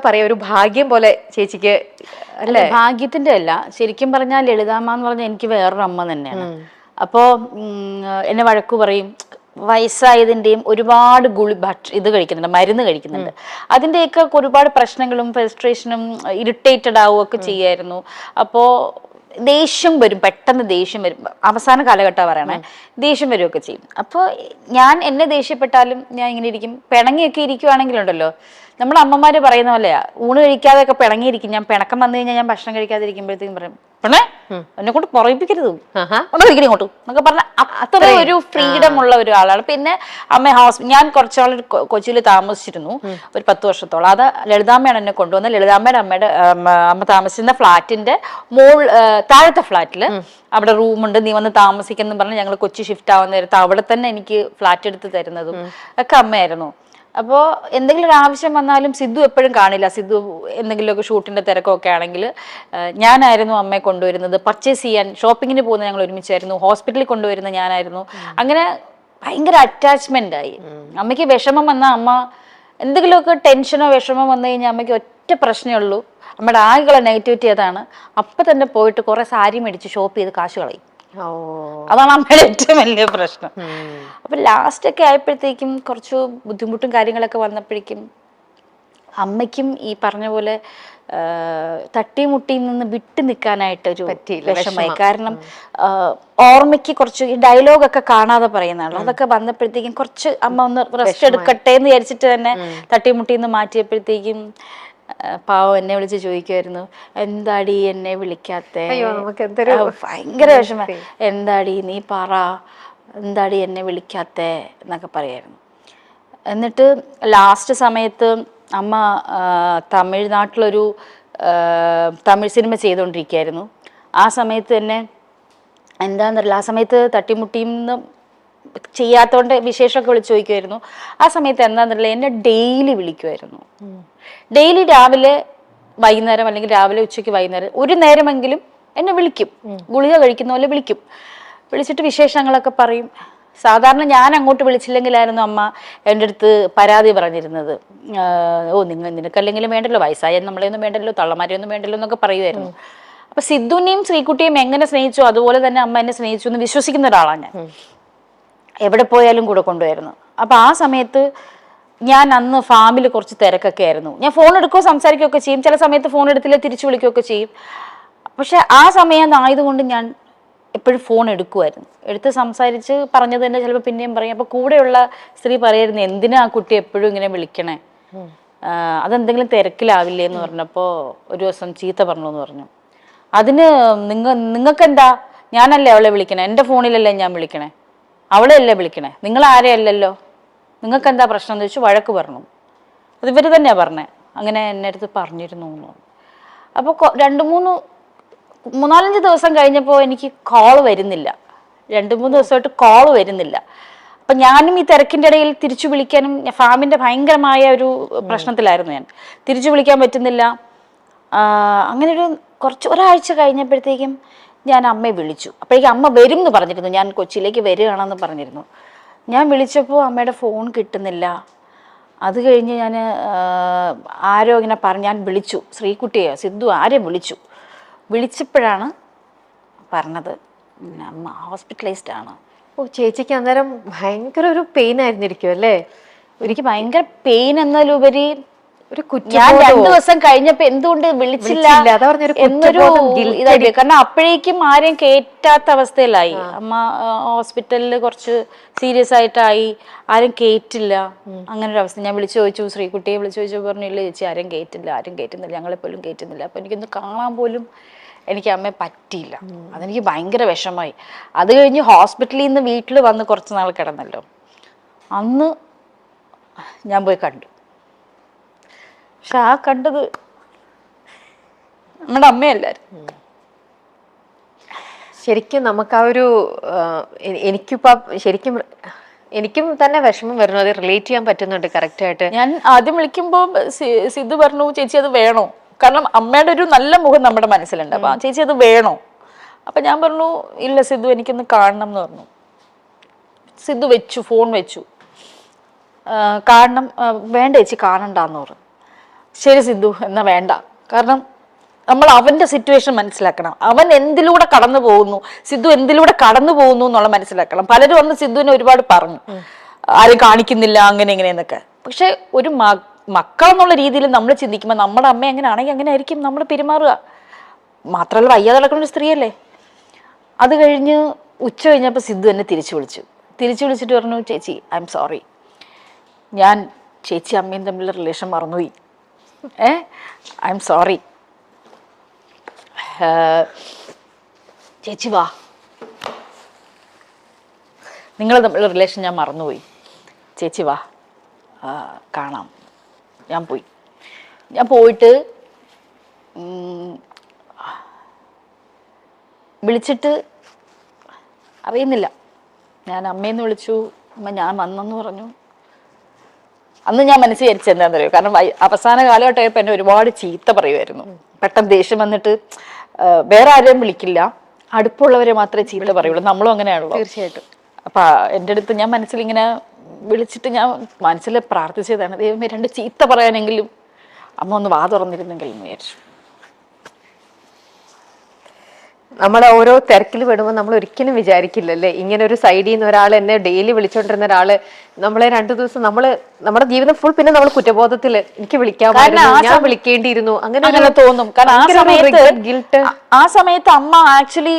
പറയാ ഒരു ഭാഗ്യം പോലെ ചേച്ചിക്ക് അല്ല ഭാഗ്യത്തിന്റെ അല്ല. ശരിക്കും പറഞ്ഞാൽ ലളിതാമ്മ എന്ന് പറഞ്ഞാൽ എനിക്ക് വേറൊരു അമ്മ തന്നെയാണ്. അപ്പോ എന്നെ വഴക്കു പറയും വയസ്സായതിന്റെയും ഒരുപാട് ഗുളി ഭക്ഷ ഇത് കഴിക്കുന്നുണ്ട് മരുന്ന് കഴിക്കുന്നുണ്ട്. അതിന്റെയൊക്കെ ഒരുപാട് പ്രശ്നങ്ങളും ഫ്രസ്ട്രേഷനും ഇറിറ്റേറ്റഡ് ആവുകയൊക്കെ ചെയ്യായിരുന്നു. അപ്പോ ദേഷ്യം വരും പെട്ടെന്ന് ദേഷ്യം വരും. അവസാന കാലഘട്ടം പറയണേ ദേഷ്യം വരികയൊക്കെ ചെയ്യും. അപ്പോൾ ഞാൻ എന്നെ ദേഷ്യപ്പെട്ടാലും ഞാൻ ഇങ്ങനെ ഇരിക്കും. പിണങ്ങിയൊക്കെ ഇരിക്കുവാണെങ്കിലുണ്ടല്ലോ നമ്മുടെ അമ്മമാര് പറയുന്ന പോലെയാ ഊണ് കഴിക്കാതെ ഒക്കെ പിണങ്ങിയിരിക്കും. ഞാൻ പിണക്കം വന്നു കഴിഞ്ഞാൽ ഞാൻ ഭക്ഷണം കഴിക്കാതെ ഇരിക്കുമ്പോഴത്തേക്കും പറയും പെണ്ണേ എന്നെ കൊണ്ട് പുറയിപ്പിക്കരുത് ആഹാ. ഇങ്ങോട്ട്. എന്നൊക്കെ പറഞ്ഞ അത്ര ഒരു ഫ്രീഡം ഉള്ള ഒരാളാണ് പിന്നെ അമ്മ ഹോസ് ഞാൻ കുറച്ചാൾ കൊച്ചിയിൽ താമസിച്ചിരുന്നു. ഒരു പത്ത് വർഷത്തോളം. അത് ലളിതാമ്മയാണ് എന്നെ കൊണ്ടുവന്നത് ലളിതാമ്മയുടെ അമ്മയുടെ അമ്മ താമസിക്കുന്ന ഫ്ലാറ്റിന്റെ മോൾ താഴത്തെ ഫ്ലാറ്റിൽ അവിടെ റൂമുണ്ട്. നീ വന്ന് താമസിക്കുന്നു പറഞ്ഞ് ഞങ്ങൾ കൊച്ചി ഷിഫ്റ്റ് ആവുന്ന നേരത്ത് അവിടെ തന്നെ എനിക്ക് ഫ്ലാറ്റ് എടുത്ത് തരുന്നതും ഒക്കെ അമ്മയായിരുന്നു. അപ്പോൾ എന്തെങ്കിലും ഒരു ആവശ്യം വന്നാലും സിദ്ധു എപ്പോഴും കാണില്ല. സിദ്ധു എന്തെങ്കിലുമൊക്കെ ഷൂട്ടിന്റെ തിരക്കൊക്കെ ആണെങ്കിൽ ഞാനായിരുന്നു അമ്മയെ കൊണ്ടുവരുന്നത്. പർച്ചേസ് ചെയ്യാൻ ഷോപ്പിങ്ങിന് പോകുന്ന ഞങ്ങൾ ഒരുമിച്ചായിരുന്നു. ഹോസ്പിറ്റലിൽ കൊണ്ടുവരുന്ന ഞാനായിരുന്നു. അങ്ങനെ ഭയങ്കര അറ്റാച്ച്മെന്റ് ആയി. അമ്മയ്ക്ക് വിഷമം വന്ന അമ്മ എന്തെങ്കിലുമൊക്കെ ടെൻഷനോ വിഷമോ വന്നു കഴിഞ്ഞാൽ അമ്മയ്ക്ക് ഒറ്റ പ്രശ്നമേ ഉള്ളൂ. അമ്മയുടെ ആകെയുള്ള നെഗറ്റിവിറ്റി അതാണ്. അപ്പം തന്നെ പോയിട്ട് കുറേ സാരി മേടിച്ച് ഷോപ്പ് ചെയ്ത് കാശ് കളയും. അതാണ് അമ്മയുടെ ഏറ്റവും വലിയ പ്രശ്നം. അപ്പൊ ലാസ്റ്റ് ഒക്കെ ആയപ്പോഴത്തേക്കും കുറച്ച് ബുദ്ധിമുട്ടും കാര്യങ്ങളൊക്കെ വന്നപ്പോഴേക്കും അമ്മയ്ക്കും ഈ പറഞ്ഞ പോലെ തട്ടി മുട്ടിയിൽ നിന്ന് വിട്ടു നിൽക്കാനായിട്ട് ഒരു വിഷമായി കാരണം ഓർമ്മയ്ക്ക് കുറച്ച് ഈ ഡയലോഗൊക്കെ കാണാതെ പറയുന്നതാണല്ലോ അതൊക്കെ വന്നപ്പോഴത്തേക്കും കുറച്ച് അമ്മ ഒന്ന് റെസ്റ്റ് എടുക്കട്ടെ എന്ന് വിചാരിച്ചിട്ട് തന്നെ തട്ടിമുട്ടിയിൽ നിന്ന് മാറ്റിയപ്പോഴത്തേക്കും പാവം എന്നെ വിളിച്ച് ചോദിക്കുമായിരുന്നു എന്താടി എന്നെ വിളിക്കാത്തേ? ഭയങ്കര വിഷമം. എന്താടി നീ പറ എന്താടി എന്നെ വിളിക്കാത്തേ? എന്നൊക്കെ പറയായിരുന്നു. എന്നിട്ട് ലാസ്റ്റ് സമയത്ത് അമ്മ തമിഴ്നാട്ടിലൊരു തമിഴ് സിനിമ ചെയ്തുകൊണ്ടിരിക്കുകയായിരുന്നു ആ സമയത്ത് തന്നെ എന്താണെന്നറിയില്ല ആ സമയത്ത് തട്ടിമുട്ടിന്ന് ചെയ്യാത്തോണ്ട് വിശേഷമൊക്കെ വിളിച്ച് ചോദിക്കുമായിരുന്നു ആ സമയത്ത് എന്താണെന്നറിയില്ല എന്നെ ഡെയിലി വിളിക്കുമായിരുന്നു ഡെയിലി രാവിലെ വൈകുന്നേരം അല്ലെങ്കിൽ രാവിലെ ഉച്ചയ്ക്ക് വൈകുന്നേരം ഒരു നേരമെങ്കിലും എന്നെ വിളിക്കും. ഗുളിക കഴിക്കുന്ന പോലെ വിളിക്കും. വിളിച്ചിട്ട് വിശേഷങ്ങളൊക്കെ പറയും. സാധാരണ ഞാൻ അങ്ങോട്ട് വിളിച്ചില്ലെങ്കിലായിരുന്നു അമ്മ എന്റെ അടുത്ത് പരാതി പറഞ്ഞിരുന്നത്. ഓ നിങ്ങൾ നിനക്കല്ലെങ്കിലും വേണ്ടല്ലോ വയസ്സായ നമ്മളെയൊന്നും വേണ്ടല്ലോ തള്ളമാരെയൊന്നും വേണ്ടല്ലോ എന്നൊക്കെ പറയുമായിരുന്നു. അപ്പൊ സിദ്ധുവിനെയും ശ്രീകുട്ടിയും എങ്ങനെ സ്നേഹിച്ചു അതുപോലെ തന്നെ അമ്മ എന്നെ സ്നേഹിച്ചു എന്ന് വിശ്വസിക്കുന്ന ഒരാളാണ് ഞാൻ. എവിടെ പോയാലും കൂടെ കൊണ്ടുവരുന്നു. അപ്പൊ ആ സമയത്ത് ഞാൻ അന്ന് ഫാമിൽ കുറച്ച് തിരക്കൊക്കെ ആയിരുന്നു. ഞാൻ ഫോൺ എടുക്കുകയോ സംസാരിക്കുകയൊക്കെ ചെയ്യും. ചില സമയത്ത് ഫോൺ എടുത്തില്ല തിരിച്ചു വിളിക്കുകയൊക്കെ ചെയ്യും. പക്ഷെ ആ സമയം ആയതുകൊണ്ട് ഞാൻ എപ്പോഴും ഫോൺ എടുക്കുമായിരുന്നു എടുത്ത് സംസാരിച്ച് പറഞ്ഞത് തന്നെ ചിലപ്പോൾ പിന്നെയും പറയും. അപ്പൊ കൂടെയുള്ള സ്ത്രീ പറയായിരുന്നു എന്തിനാ ആ കുട്ടി എപ്പോഴും ഇങ്ങനെ വിളിക്കണേ? അതെന്തെങ്കിലും തിരക്കിലാവില്ലേ? എന്ന് പറഞ്ഞപ്പോൾ ഒരു ദിവസം ചീത്ത പറഞ്ഞു എന്ന് പറഞ്ഞു. അതിന് നിങ്ങ നിങ്ങൾക്ക് എന്താ ഞാനല്ലേ അവളെ വിളിക്കണേ? എന്റെ ഫോണിലല്ലേ ഞാൻ വിളിക്കണേ? അവളെ അല്ലേ വിളിക്കണേ? നിങ്ങൾ ആരെയല്ലല്ലോ? നിങ്ങൾക്ക് എന്താ പ്രശ്നം എന്ന് ചോദിച്ചു വഴക്ക് പറഞ്ഞു. അത് ഇവർ തന്നെയാണ് പറഞ്ഞത് അങ്ങനെ എന്നെ അടുത്ത് പറഞ്ഞിരുന്നു എന്ന്. അപ്പോൾ രണ്ട് മൂന്ന് മൂന്നാലഞ്ച് ദിവസം കഴിഞ്ഞപ്പോൾ എനിക്ക് കോൾ വരുന്നില്ല. രണ്ട് മൂന്ന് ദിവസമായിട്ട് കോൾ വരുന്നില്ല. അപ്പം ഞാനും ഈ തിരക്കിന്റെ ഇടയിൽ തിരിച്ചു വിളിക്കാനും ഫാമിന്റെ ഭയങ്കരമായ ഒരു പ്രശ്നത്തിലായിരുന്നു ഞാൻ. തിരിച്ചു വിളിക്കാൻ പറ്റുന്നില്ല. അങ്ങനെ ഒരു കുറച്ച് ഒരാഴ്ച കഴിഞ്ഞപ്പോഴത്തേക്കും ഞാൻ അമ്മയെ വിളിച്ചു. അപ്പോഴേക്കും അമ്മ വരും എന്ന് പറഞ്ഞിരുന്നു. ഞാൻ കൊച്ചിയിലേക്ക് വരികയാണെന്ന് പറഞ്ഞിരുന്നു. ഞാൻ വിളിച്ചപ്പോൾ അമ്മയുടെ ഫോൺ കിട്ടുന്നില്ല. അത് കഴിഞ്ഞ് ഞാൻ ആരോ ഇങ്ങനെ പറഞ്ഞു ഞാൻ വിളിച്ചു. ശ്രീകുട്ടിയെ സിദ്ധു ആരെ വിളിച്ചു. വിളിച്ചപ്പോഴാണ് പറഞ്ഞത് "ഉം, അമ്മ ഹോസ്പിറ്റലൈസ്ഡ് ആണ്. ഓ ചേച്ചിക്ക് അന്നേരം ഭയങ്കര ഒരു പെയിൻ ആയിരുന്നിരിക്കും അല്ലേ എനിക്ക് ഭയങ്കര പെയിൻ എന്നതിലുപരി ഒരു ഞാൻ രണ്ടു ദിവസം കഴിഞ്ഞപ്പോ എന്തുകൊണ്ട് വിളിച്ചില്ല എന്നൊരു ഇതായി കാരണം അപ്പോഴേക്കും ആരെയും കേറ്റാത്ത അവസ്ഥയിലായി. അമ്മ ഹോസ്പിറ്റലിൽ കുറച്ച് സീരിയസ് ആയിട്ടായി. ആരും കേറ്റില്ല. അങ്ങനെ ഒരു അവസ്ഥ. ഞാൻ വിളിച്ചു ചോദിച്ചു ശ്രീകുട്ടിയെ വിളിച്ചു ചോദിച്ചു പറഞ്ഞില്ല ചേച്ചി ആരും കേറ്റില്ല ആരും കേറ്റുന്നില്ല. ഞങ്ങളെപ്പോലും കേറ്റുന്നില്ല. അപ്പൊ എനിക്കൊന്ന് കാണാൻ പോലും എനിക്ക് അമ്മയെ പറ്റിയില്ല. അതെനിക്ക് ഭയങ്കര വിഷമായി അത് കഴിഞ്ഞ് ഹോസ്പിറ്റലിൽ നിന്ന് വീട്ടിൽ വന്ന് കുറച്ച് നാൾ കിടന്നല്ലോ. അന്ന് ഞാൻ പോയി കണ്ടു. പക്ഷെ ആ കണ്ടത് നമ്മുടെ അമ്മയല്ലായിരുന്നു. ശരിക്കും നമുക്ക് ആ ഒരു എനിക്കിപ്പോ ശരിക്കും എനിക്കും തന്നെ വിഷമം വരുന്നു. അത് റിലേറ്റ് ചെയ്യാൻ പറ്റുന്നുണ്ട് കറക്റ്റ് ആയിട്ട്. ഞാൻ ആദ്യം വിളിക്കുമ്പോൾ സിദ്ധു പറഞ്ഞു ചേച്ചി അത് വേണോ? കാരണം അമ്മയുടെ ഒരു നല്ല മുഖം നമ്മുടെ മനസ്സിലുണ്ട്. അപ്പൊ ചേച്ചി അത് വേണോ? അപ്പൊ ഞാൻ പറഞ്ഞു ഇല്ല സിദ്ധു എനിക്കൊന്ന് കാണണം എന്ന് പറഞ്ഞു. സിദ്ധു വെച്ചു ഫോൺ വെച്ചു. കാരണം കാണണം വേണ്ട ചേച്ചി കാണണ്ടെന്ന് പറഞ്ഞു. ശരി സിന്ധു എന്നാ വേണ്ട. കാരണം നമ്മൾ അവന്റെ സിറ്റുവേഷൻ മനസ്സിലാക്കണം. അവൻ എന്തിലൂടെ കടന്നു പോകുന്നു? സിദ്ധു എന്തിലൂടെ കടന്നു പോകുന്നു എന്നുള്ള മനസ്സിലാക്കണം. പലരും അന്ന് സിദ്ധുവിനെ ഒരുപാട് പറഞ്ഞു. ആരും കാണിക്കുന്നില്ല അങ്ങനെ ഇങ്ങനെ എന്നൊക്കെ. പക്ഷെ ഒരു മക്കൾ എന്നുള്ള രീതിയിൽ നമ്മൾ ചിന്തിക്കുമ്പോൾ നമ്മുടെ അമ്മ എങ്ങനെ ആണെങ്കിൽ അങ്ങനെ ആയിരിക്കും നമ്മൾ പെരുമാറുക. മാത്രമല്ല വയ്യാതെ നടക്കുന്ന ഒരു സ്ത്രീയല്ലേ. അത് കഴിഞ്ഞ് ഉച്ച കഴിഞ്ഞപ്പോൾ സിദ്ധു എന്നെ തിരിച്ചു വിളിച്ചു. തിരിച്ചു വിളിച്ചിട്ട് പറഞ്ഞു ചേച്ചി ഐ എം സോറി ഞാൻ ചേച്ചി അമ്മയും തമ്മിലുള്ള റിലേഷൻ മറന്നുപോയി. ഏ ഐ എം സോറി ചേച്ചി വാ. നിങ്ങൾ തമ്മിലുള്ള റിലേഷൻ ഞാൻ മറന്നുപോയി. ചേച്ചി വാ. കാണാം. ഞാൻ പോയി. ഞാൻ പോയിട്ട് വിളിച്ചിട്ട് അറിയുന്നില്ല. ഞാൻ അമ്മയെന്ന് വിളിച്ചു. അമ്മ ഞാൻ വന്നെന്ന് പറഞ്ഞു. അന്ന് ഞാൻ മനസ്സിൽ വിചാരിച്ചത് എന്താണെന്ന് അറിയോ കാരണം അവസാന കാലഘട്ടമായപ്പോൾ എന്നെ ഒരുപാട് ചീത്ത പറയുമായിരുന്നു. പെട്ടെന്ന് ദേഷ്യം വന്നിട്ട് വേറെ ആരെയും വിളിക്കില്ല. അടുപ്പുള്ളവരെ മാത്രമേ ചീത്ത പറയുള്ളൂ. നമ്മളും അങ്ങനെയാണല്ലോ. തീർച്ചയായിട്ടും. അപ്പൊ എന്റെ അടുത്ത് ഞാൻ മനസ്സിൽ ഇങ്ങനെ വിളിച്ചിട്ട് ഞാൻ മനസ്സിൽ പ്രാർത്ഥിച്ചതാണ് ദൈവമേ രണ്ട് ചീത്ത പറയാനെങ്കിലും അമ്മ ഒന്ന് വാ തുറന്നിരുന്നെങ്കിൽ വിചാരിച്ചു. നമ്മളെ ഓരോ തിരക്കിൽ വിടുമ്പോൾ നമ്മൾ ഒരിക്കലും വിചാരിക്കില്ലല്ലേ? ഇങ്ങനെ ഒരു സൈഡിൽ നിന്ന് ഒരാൾ എന്നെ ഡെയിലി വിളിച്ചോണ്ടിരുന്ന ഒരാൾ നമ്മളെ രണ്ടു ദിവസം നമ്മൾ നമ്മുടെ ജീവിതം ഫുൾ പിന്നെ നമ്മൾ കുറ്റബോധത്തിൽ എനിക്ക് വിളിക്കാൻ ഞാൻ വിളിക്കേണ്ടിയിരുന്നു. അങ്ങനെ തോന്നും. കാരണം ആ സമയത്ത് ആ- സമയത്ത് അമ്മ ആക്ച്വലി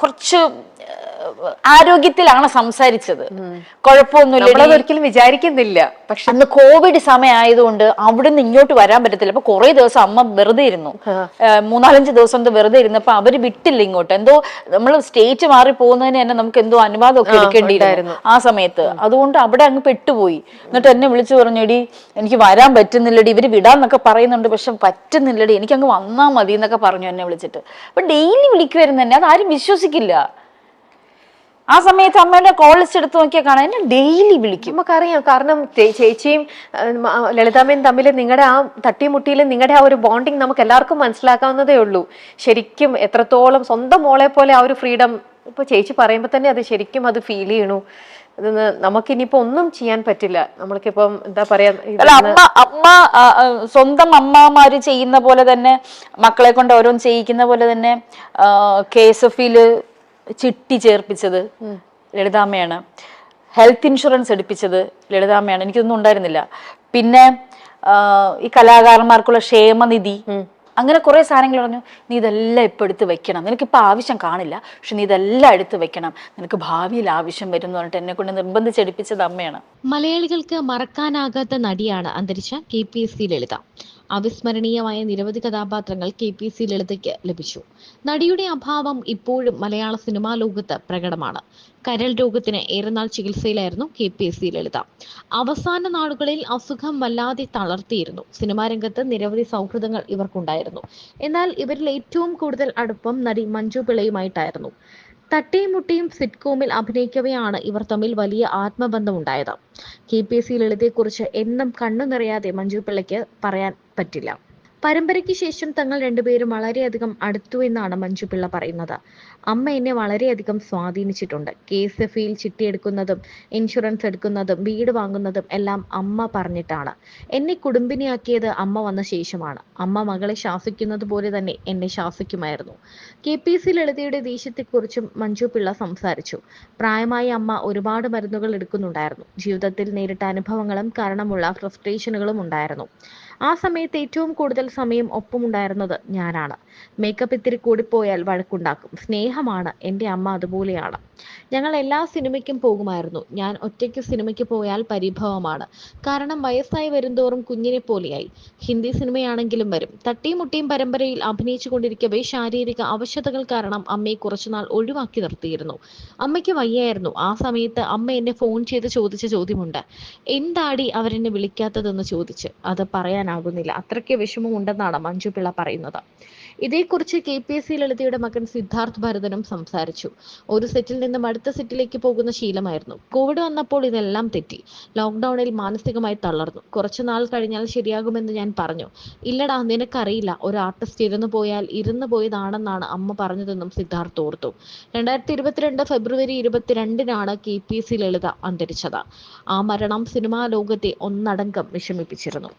കുറച്ച് ആരോഗ്യത്തിലാണ് സംസാരിച്ചത്. കുഴപ്പമൊന്നുമില്ല. ഒരിക്കലും വിചാരിക്കുന്നില്ല. പക്ഷെ അന്ന് കോവിഡ് സമയമായതുകൊണ്ട് അവിടുന്ന് ഇങ്ങോട്ട് വരാൻ പറ്റത്തില്ല. അപ്പൊ കുറെ ദിവസം അമ്മ വെറുതെ ഇരുന്നു. മൂന്നാലഞ്ച് ദിവസം എന്തോ വെറുതെ ഇരുന്നപ്പോ അവർ വിട്ടില്ല ഇങ്ങോട്ട്. എന്തോ നമ്മൾ സ്റ്റേറ്റ് മാറി പോകുന്നതിന് തന്നെ നമുക്ക് എന്തോ അനുവാദം അനുവാദമൊക്കെ എടുക്കേണ്ടിയിരുന്നു ആ സമയത്ത്. അതുകൊണ്ട് അവിടെ അങ്ങ് പെട്ടുപോയി. എന്നിട്ട് എന്നെ വിളിച്ചു പറഞ്ഞെടി എനിക്ക് വരാൻ പറ്റുന്നില്ലടി. ഇവർ വിടാന്നൊക്കെ പറയുന്നുണ്ട്. പക്ഷെ പറ്റുന്നില്ലടി. എനിക്ക് അങ്ങ് വന്നാ മതി എന്നൊക്കെ പറഞ്ഞു എന്നെ വിളിച്ചിട്ട്. അപ്പൊ ഡെയിലി വിളിക്കുമായിരുന്നു അത് ആരും വിശ്വസിക്കില്ല. ആ സമയത്ത് അമ്മയുടെ കോൾ ലിസ്റ്റ് എടുത്ത് നോക്കിയാൽ കാണാൻ എന്നെ ഡെയിലി വിളിക്കും. നമുക്കറിയാം. കാരണം ചേ- ചേച്ചിയും ആ, ലളിതാമ്മയും തമ്മിൽ നിങ്ങളുടെ ആ തട്ടിമുട്ടിയിൽ നിങ്ങളുടെ ആ ഒരു ബോണ്ടിങ് നമുക്ക് എല്ലാവർക്കും മനസ്സിലാക്കാവുന്നതേ ഉള്ളൂ. ശരിക്കും എത്രത്തോളം സ്വന്തം മോളെ പോലെ ആ ഒരു ഫ്രീഡം ഇപ്പൊ ചേച്ചി പറയുമ്പോൾ തന്നെ അത് ശരിക്കും അത് ഫീൽ ചെയ്യണു. ഇതൊന്ന് നമുക്കിനിയിപ്പോ ഒന്നും ചെയ്യാൻ പറ്റില്ല. നമ്മൾക്കിപ്പം എന്താ പറയാ ഇത് അല്ല അമ്മ അമ്മ ആ, ആ, സ്വന്തം അമ്മമാര് ചെയ്യുന്ന പോലെ തന്നെ മക്കളെ കൊണ്ട് ഓരോന്ന് ചെയ്യിക്കുന്ന പോലെ തന്നെ കെ എസ് എഫിൽ ചിട്ടി ചേർപ്പിച്ചത് ലളിതാമ്മയാണ്. Health insurance എടുപ്പിച്ചത് ലളിതാമ്മയാണ്. എനിക്കൊന്നും ഉണ്ടായിരുന്നില്ല. പിന്നെ ഈ കലാകാരന്മാർക്കുള്ള ക്ഷേമനിധി. അങ്ങനെ കുറേ സാധനങ്ങൾ പറഞ്ഞു നീ ഇതെല്ലാം ഇപ്പൊ എടുത്ത് വെക്കണം. നിനക്കിപ്പോ ആവശ്യം കാണില്ല. പക്ഷെ നീ ഇതെല്ലാം എടുത്ത് വെക്കണം. നിനക്ക് ഭാവിയിൽ ആവശ്യം വരും എന്ന് പറഞ്ഞിട്ട് എന്നെ കൊണ്ട് നിർബന്ധിച്ചെടുപ്പിച്ചത് അമ്മയാണ്. മലയാളികൾക്ക് മറക്കാനാകാത്ത നടിയാണ് അന്തരിച്ച K P S C Lalitha. അവിസ്മരണീയമായ നിരവധി കഥാപാത്രങ്ങൾ കെ പി സി ലളിതയ്ക്ക് ലഭിച്ചു. നടിയുടെ അഭാവം ഇപ്പോഴും മലയാള സിനിമാ ലോകത്ത് പ്രകടമാണ്. കരൾ രോഗത്തിന് ഏറെനാൾ ചികിത്സയിലായിരുന്നു K P S C Lalitha. അവസാന നാളുകളിൽ അസുഖം വല്ലാതെ തളർത്തിയിരുന്നു. സിനിമാ രംഗത്ത് നിരവധി സൗഹൃദങ്ങൾ ഇവർക്കുണ്ടായിരുന്നു. എന്നാൽ ഇവരിൽ ഏറ്റവും കൂടുതൽ അടുപ്പം നടി മഞ്ജു പിള്ളയുമായിട്ടായിരുന്നു. തട്ടിയും മുട്ടിയും സിറ്റ്കോമിൽ അഭിനയിക്കവെയാണ് ഇവർ തമ്മിൽ വലിയ ആത്മബന്ധമുണ്ടായത്. കെ പി എസ് സി ലളിതയെക്കുറിച്ച് എന്നും കണ്ണു നിറയാതെ മഞ്ജു പിള്ളയ്ക്ക് പറയാൻ പറ്റില്ല. പരമ്പരയ്ക്ക് ശേഷം തങ്ങൾ രണ്ടുപേരും വളരെയധികം അടുത്തു എന്നാണ് മഞ്ജു പിള്ള പറയുന്നത്. അമ്മ എന്നെ വളരെയധികം സ്വാധീനിച്ചിട്ടുണ്ട്. കെ എസ് എഫ് ഇയിൽ ചിട്ടിയെടുക്കുന്നതും ഇൻഷുറൻസ് എടുക്കുന്നതും വീട് വാങ്ങുന്നതും എല്ലാം അമ്മ പറഞ്ഞിട്ടാണ്. എന്നെ കുടുംബിനിയാക്കിയത് അമ്മ വന്ന ശേഷമാണ്. അമ്മ മകളെ ശാസിക്കുന്നത് പോലെ തന്നെ എന്നെ ശാസിക്കുമായിരുന്നു. കെ പി സി ലളിതയുടെ ദേഷ്യത്തെക്കുറിച്ചും മഞ്ജു പിള്ള സംസാരിച്ചു. പ്രായമായ അമ്മ ഒരുപാട് മരുന്നുകൾ എടുക്കുന്നുണ്ടായിരുന്നു. ജീവിതത്തിൽ നേരിട്ട അനുഭവങ്ങളും കാരണമുള്ള ഫ്രസ്ട്രേഷനുകളും ഉണ്ടായിരുന്നു. ആ സമയത്ത് ഏറ്റവും കൂടുതൽ സമയം ഒപ്പമുണ്ടായിരുന്നത് ഞാനാണ്. മേക്കപ്പ് ഇത്തിരി കൂടിപ്പോയാൽ വഴക്കുണ്ടാക്കും. സ്നേഹമാണ് എന്റെ അമ്മ അതുപോലെയാണ്. ഞങ്ങൾ എല്ലാ സിനിമയ്ക്കും പോകുമായിരുന്നു. ഞാൻ ഒറ്റയ്ക്ക് സിനിമയ്ക്ക് പോയാൽ പരിഭവമാണ്. കാരണം വയസ്സായി വരുന്തോറും കുഞ്ഞിനെ പോലെയായി. ഹിന്ദി സിനിമയാണെങ്കിലും വരും. തട്ടിയും മുട്ടിയും പരമ്പരയിൽ അഭിനയിച്ചു കൊണ്ടിരിക്കവേ ശാരീരിക അവശതകൾ കാരണം അമ്മയെ കുറച്ചുനാൾ ഒഴിവാക്കി നിർത്തിയിരുന്നു. അമ്മയ്ക്ക് വയ്യായിരുന്നു. ആ സമയത്ത് അമ്മ എന്നെ ഫോൺ ചെയ്ത് ചോദിച്ച ചോദ്യമുണ്ട്. എന്താടി അവരെന്നെ വിളിക്കാത്തതെന്ന് ചോദിച്ച്. അത് പറയാനാകുന്നില്ല അത്രയ്ക്ക് വിഷമം ഉണ്ടെന്നാണ് മഞ്ജു പിള്ള പറയുന്നത്. ഇതേക്കുറിച്ച് കെ പി എസ് സി ലളിതയുടെ മകൻ സിദ്ധാർത്ഥ് ഭരതനും സംസാരിച്ചു. ഒരു സെറ്റിൽ നിന്നും അടുത്ത സെറ്റിലേക്ക് പോകുന്ന ശീലമായിരുന്നു. കോവിഡ് വന്നപ്പോൾ ഇതെല്ലാം തെറ്റി. ലോക്ക്ഡൌണിൽ മാനസികമായി തളർന്നു. കുറച്ചു നാൾ കഴിഞ്ഞാൽ ശരിയാകുമെന്ന് ഞാൻ പറഞ്ഞു. ഇല്ലടാ നിനക്കറിയില്ല. ഒരു ആർട്ടിസ്റ്റ് ഇരുന്നു പോയാൽ ഇരുന്നു പോയതാണെന്നാണ് അമ്മ പറഞ്ഞതെന്നും സിദ്ധാർത്ഥ് ഓർത്തു. രണ്ടായിരത്തി ഇരുപത്തിരണ്ട് ഫെബ്രുവരി ഇരുപത്തിരണ്ടിനാണ് K P S C Lalitha അന്തരിച്ചത്. ആ മരണം സിനിമാ ലോകത്തെ ഒന്നടങ്കം വിഷമിപ്പിച്ചിരുന്നു.